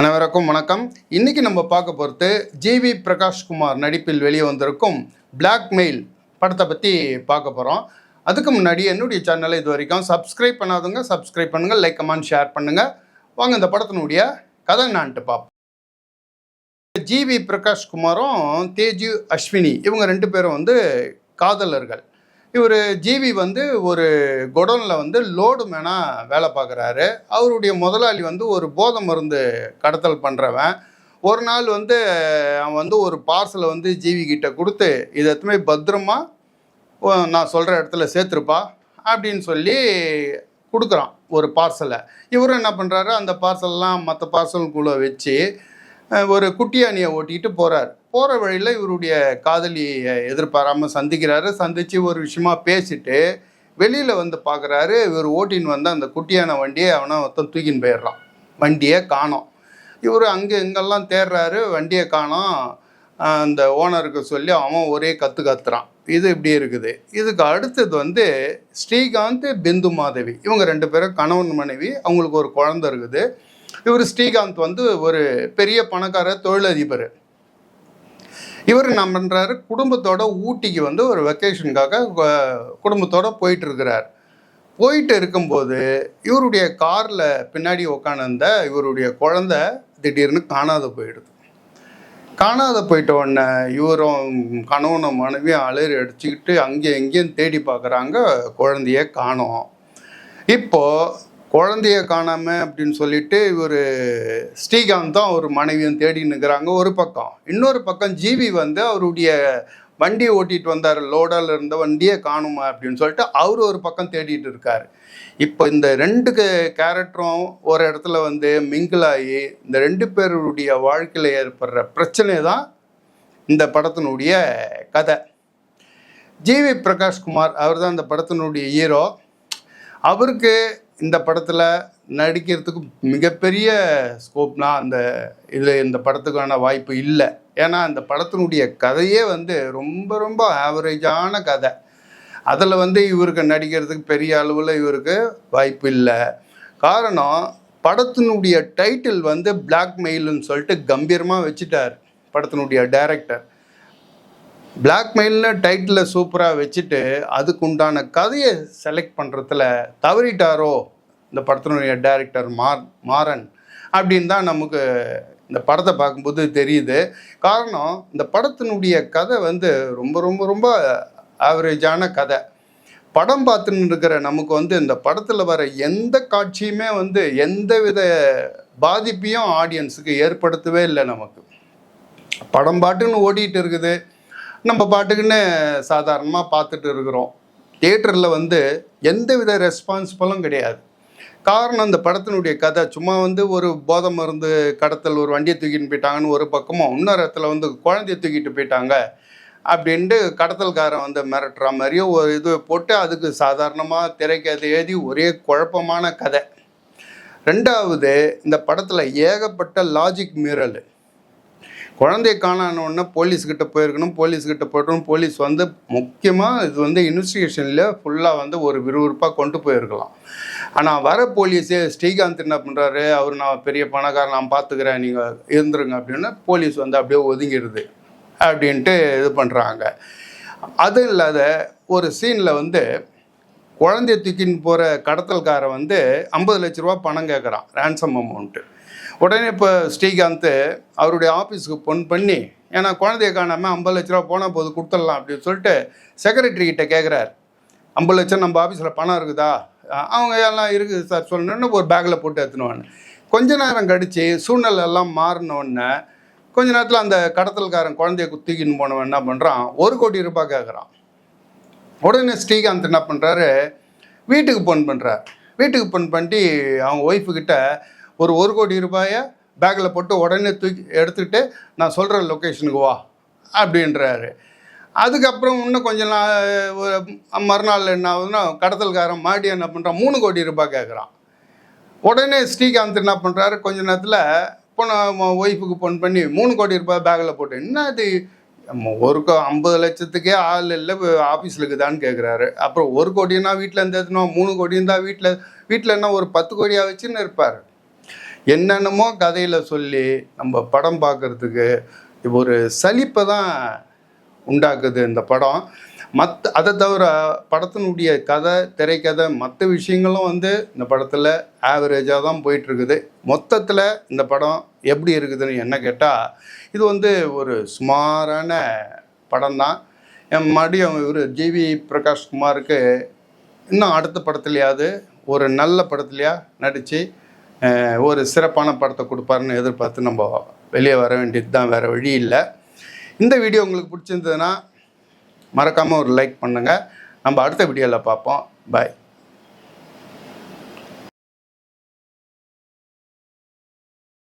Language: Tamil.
அனைவருக்கும் வணக்கம். இன்னைக்கு நம்ம பார்க்க போகிறது ஜிவி பிரகாஷ்குமார் நடிப்பில் வெளியே வந்திருக்கும் பிளாக்மெயில் படத்தை பற்றி பார்க்க போகிறோம் அதுக்கு முன்னாடி என்னுடைய சேனலை இது வரைக்கும் சப்ஸ்கிரைப் பண்ணாதவங்க சப்ஸ்கிரைப் பண்ணுங்கள் லைக் கமெண்ட் ஷேர் பண்ணுங்கள் வாங்க இந்த படத்தினுடைய கதை நான்ட்டு பார்ப்போம். ஜிவி பிரகாஷ்குமாரும் தேஜு அஸ்வினி இவங்க ரெண்டு பேரும் வந்து காதலர்கள். இவர் ஜிவி வந்து ஒரு குடோனில் வந்து லோடு மேனாக வேலை பார்க்குறாரு. அவருடைய முதலாளி வந்து ஒரு போதை மருந்து கடத்தல் பண்ணுறவன் ஒரு நாள் வந்து அவன் வந்து ஒரு பார்சலை வந்து ஜிவி கிட்ட கொடுத்து இதை எத்துமே பத்திரமா? நான் சொல்கிற இடத்துல சேர்த்துருப்பா? அப்படின்னு சொல்லி கொடுக்குறான் ஒரு பார்சலை இவரும் என்ன பண்ணுறாரு அந்த பார்சல்லாம் மற்ற பார்சலுக்குள்ளே வச்சு ஒரு குட்டியானியை ஓட்டிகிட்டு போகிறார் போகிற வழியில் இவருடைய காதலியை எதிர்பாராமல் சந்திக்கிறாரு. சந்தித்து ஒரு விஷயமா பேசிட்டு வெளியில் வந்து பார்க்குறாரு இவர் ஓட்டின்னு வந்து அந்த குட்டியான வண்டியை அவனை மொத்தம் தூக்கின்னு போயிடுறான். வண்டியை காணோம். இவர் அங்கே இங்கெல்லாம் தேடுறாரு. வண்டியை காணோம். அந்த ஓனருக்கு சொல்லி அவன் ஒரே கற்று கத்துறான். இது இப்படி இருக்குது. இதுக்கு அடுத்தது வந்து ஸ்ரீகாந்த் பிந்து மாதவி. இவங்க ரெண்டு பேரும் கணவன் மனைவி. அவங்களுக்கு ஒரு குழந்த இருக்குது. இவர் ஸ்ரீகாந்த் வந்து ஒரு பெரிய பணக்கார தொழிலதிபர். இவர் என்ன பண்ணுறாரு குடும்பத்தோட ஊட்டிக்கு வந்து ஒரு வெக்கேஷனுக்காக குடும்பத்தோடு போயிட்டுருக்கிறார். போயிட்டு இருக்கும்போது இவருடைய காரில் பின்னாடி உக்காந்துருந்த இவருடைய குழந்த திடீர்னு காணாத போயிடுது. காணாத போயிட்ட உடனே இவரும் கணவனும் மனைவியும் அலறி அடிச்சுக்கிட்டு அங்கேயும் எங்கேயும் தேடி பார்க்குறாங்க குழந்தைய காணோம். இப்போது குழந்தைய காணாம அப்படின்னு சொல்லிட்டு இவர் ஸ்ரீகாந்தும் ஒரு மனைவியும் தேடி நிற்கிறாங்க ஒரு பக்கம். இன்னொரு பக்கம் ஜிவி வந்து அவருடைய வண்டியை ஓட்டிட்டு வந்தார். லோடால இருந்த வண்டியை காணுமா அப்படின்னு சொல்லிட்டு அவர் ஒரு பக்கம் தேடிட்டு இருக்காரு. இப்போ இந்த ரெண்டு கேரக்டரும் ஒரு இடத்துல வந்து மிங்கிளாகி ஆகி இந்த ரெண்டு பேருடைய வாழ்க்கையில் ஏற்படுற பிரச்சனை தான் இந்த படத்தினுடைய கதை. ஜிவி பிரகாஷ்குமார் அவர் தான் இந்த படத்தினுடைய ஹீரோ அவருக்கு இந்த படத்தில் நடிக்கிறதுக்கு மிகப்பெரிய ஸ்கோப்னா அந்த இதில் இந்த படத்துக்கான வாய்ப்பு இல்லை. ஏன்னா அந்த படத்தினுடைய கதையே வந்து ரொம்ப ரொம்ப ஆவரேஜான கதை. அதில் வந்து இவருக்கு நடிக்கிறதுக்கு பெரிய அளவில் இவருக்கு வாய்ப்பு இல்லை. காரணம் படத்தினுடைய டைட்டில் வந்து பிளாக்மெயில்னு சொல்லிட்டு கம்பீரமாக வச்சுட்டார் படத்தினுடைய டைரக்டர் பிளாக்மெயில்னு டைட்டில் சூப்பராக வச்சுட்டு அதுக்கு உண்டான கதையை செலக்ட் பண்ணுறதுல தவறிட்டாரோ இந்த படத்தினுடைய டைரக்டர் மார் மாறன் அப்படின்னு தான் நமக்கு இந்த படத்தை பார்க்கும்போது தெரியுது. காரணம் இந்த படத்தினுடைய கதை வந்து ரொம்ப ரொம்ப ரொம்ப ஆவரேஜான கதை. படம் பார்த்துன்னு இருக்கிற நமக்கு வந்து இந்த படத்தில் வர எந்த காட்சியுமே வந்து எந்த வித பாதிப்பையும் ஆடியன்ஸுக்கு ஏற்படுத்தவே இல்லை நமக்கு. படம் பாட்டுன்னு ஓடிட்டு இருக்குது. நம்ம பாட்டுக்குன்னு சாதாரணமாக பார்த்துட்டு இருக்கிறோம். தியேட்டரில் வந்து எந்த வித ரெஸ்பான்சிபிளும் கிடையாது. காரணம் அந்த படத்தினுடைய கதை. சும்மா வந்து ஒரு போதை மருந்து கடத்தல் ஒரு வண்டியை தூக்கிட்டு போயிட்டாங்கன்னு ஒரு பக்கமும் இன்னொரு இடத்துல வந்து குழந்தைய தூக்கிட்டு போயிட்டாங்க அப்படின்ட்டு கடத்தல்காரன் வந்து மிரட்டுற மாதிரியும் ஒரு இது போட்டு அதுக்கு சாதாரணமாக திரைக்கதை எழுதி ஒரே குழப்பமான கதை. ரெண்டாவது இந்த படத்தில் ஏகப்பட்ட லாஜிக் மீறல் குழந்தைய காணானோடனே போலீஸ்கிட்ட போயிருக்கணும் போலீஸ்கிட்ட போயிட்டணும் போலீஸ் வந்து முக்கியமாக இது வந்து இன்வெஸ்டிகேஷனில் ஃபுல்லாக வந்து ஒரு விறுவிறுப்பாக கொண்டு போயிருக்கலாம். ஆனால் வர போலீஸே ஸ்ரீகாந்த் என்ன பண்ணுறாரு அவர் நான் பெரிய பணக்காரன் நான் பார்த்துக்கிறேன் நீங்கள் இருந்துருங்க அப்படின்னா போலீஸ் வந்து அப்படியே ஒதுங்கிடுது அப்படின்ட்டு இது பண்ணுறாங்க அது இல்லாத ஒரு சீனில் வந்து குழந்தைய தூக்கின்னு போகிற கடத்தல்காரன் வந்து ஐம்பது லட்ச ரூபா பணம் கேட்குறான் ரேன்சம் அமௌண்ட்டு உடனே இப்போ ஸ்ரீகாந்த் அவருடைய ஆஃபீஸுக்கு ஃபோன் பண்ணி ஏன்னா குழந்தைய காணாமல் ஐம்பது லட்ச ரூபா போனால் போது கொடுத்துடலாம் அப்படின்னு சொல்லிட்டு செக்ரட்டரி கிட்ட கேட்குறாரு ஐம்பது லட்சம் நம்ம ஆஃபீஸில் பணம் இருக்குதா? அவங்க எல்லாம் இருக்குது சார் சொல்லணுன்னு ஒரு பேக்கில் போட்டு எடுத்துனுவாங்க கொஞ்ச நேரம் கழித்து சூழ்நிலை எல்லாம் மாறினோடனே கொஞ்ச நேரத்தில் அந்த கடத்தல்காரன் குழந்தைய தூக்கின்னு போனவன் என்ன பண்ணுறான் ஒரு கோடி ரூபாய் கேட்குறான் உடனே ஸ்ரீகாந்த் என்ன பண்ணுறாரு வீட்டுக்கு ஃபோன் பண்ணுறார் வீட்டுக்கு ஃபோன் பண்ணி அவங்க ஒய்ஃபுக்கிட்ட ஒரு ஒரு கோடி ரூபாயை பேக்கில் போட்டு உடனே தூக்கி எடுத்துக்கிட்டு நான் சொல்கிற லொக்கேஷனுக்கு வா அப்படின்றாரு. அதுக்கப்புறம் இன்னும் கொஞ்சம் நாள் ஒரு மறுநாள் என்ன ஆகுதுன்னா கடத்தல்காரன் மாடி என்ன பண்ணுறான் மூணு கோடி ரூபாய் கேட்குறான் உடனே ஸ்ரீகாந்த் என்ன பண்ணுறாரு கொஞ்ச நேரத்தில் பொண்ணு ஒய்ஃபுக்கு ஃபோன் பண்ணி மூணு கோடி ரூபாய் பேக்கில் போட்டு என்ன இது ஒரு ஐம்பது லட்சத்துக்கே ஆள் இல்லை ஆஃபீஸில் இருக்குதான்னு கேட்குறாரு அப்புறம் ஒரு கோடினா வீட்டில் இருந்து எடுத்துனோம் மூணு கோடி இருந்தால் வீட்டில் வீட்டில் என்ன ஒரு பத்து கோடியாக வச்சுன்னு இருப்பார். என்னென்னமோ கதையில் சொல்லி நம்ம படம் பார்க்குறதுக்கு ஒரு சலிப்பை தான் உண்டாக்குது இந்த படம். மற்ற அதை தவிர படத்தினுடைய கதை திரைக்கதை மற்ற விஷயங்களும் வந்து இந்த படத்தில் ஆவரேஜாக தான் போயிட்டுருக்குது. மொத்தத்தில் இந்த படம் எப்படி இருக்குதுன்னு என்ன கேட்டால் இது வந்து ஒரு சுமாரான படம் தான். என் மறுபடியும் இவர் ஜிவி பிரகாஷ்குமாருக்கு இன்னும் அடுத்த படத்துலையாவது ஒரு நல்ல படத்துலையா நடித்து ஒரு சிறப்பான படத்தை கொடுப்பாருன்னு எதிர்பார்த்து நம்ம வெளியே வர வேண்டியது தான் வேறு வழி இல்லை. இந்த வீடியோ உங்களுக்கு பிடிச்சிருந்ததுன்னா மறக்காமல் ஒரு லைக் பண்ணுங்கள் நம்ம அடுத்த வீடியோவில் பார்ப்போம். பாய்